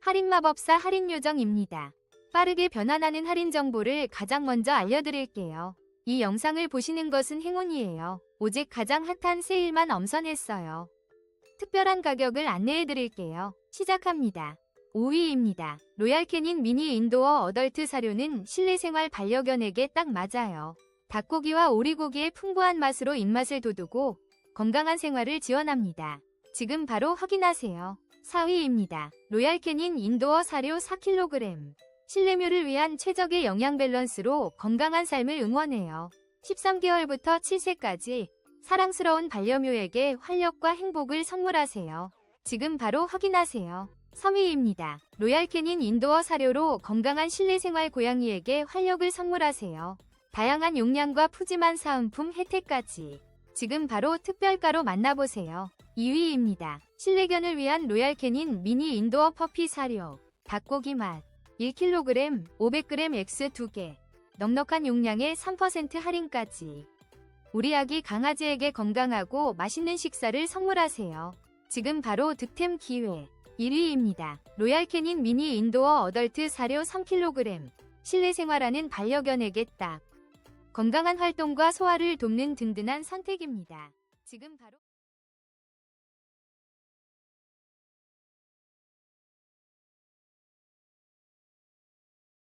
할인마법사 할인요정입니다. 빠르게 변환하는 할인 정보를 가장 먼저 알려드릴게요. 이 영상을 보시는 것은 행운이에요. 오직 가장 핫한 세일만 엄선했어요. 특별한 가격을 안내해드릴게요. 시작합니다. 5위입니다. 로얄캐닌 미니 인도어 어덜트 사료는 실내생활 반려견에게 딱 맞아요. 닭고기와 오리고기의 풍부한 맛으로 입맛을 돋우고 건강한 생활을 지원합니다. 지금 바로 확인하세요. 4위입니다. 로얄캐닌 인도어 사료 4kg. 실내묘를 위한 최적의 영양 밸런스로 건강한 삶을 응원해요. 13개월부터 7세까지 사랑스러운 반려묘에게 활력과 행복을 선물하세요. 지금 바로 확인하세요. 3위입니다. 로얄캐닌 인도어 사료로 건강한 실내생활 고양이에게 활력을 선물하세요. 다양한 용량과 푸짐한 사은품 혜택까지. 지금 바로 특별가로 만나보세요. 2위입니다. 실내견을 위한 로얄 캐닌 미니 인도어 퍼피 사료. 닭고기 맛. 1kg, 500g X 2개. 넉넉한 용량에 3% 할인까지. 우리 아기 강아지에게 건강하고 맛있는 식사를 선물하세요. 지금 바로 득템 기회. 1위입니다. 로얄 캐닌 미니 인도어 어덜트 사료 3kg. 실내 생활하는 반려견에게 딱. 건강한 활동과 소화를 돕는 든든한 선택입니다. 지금 바로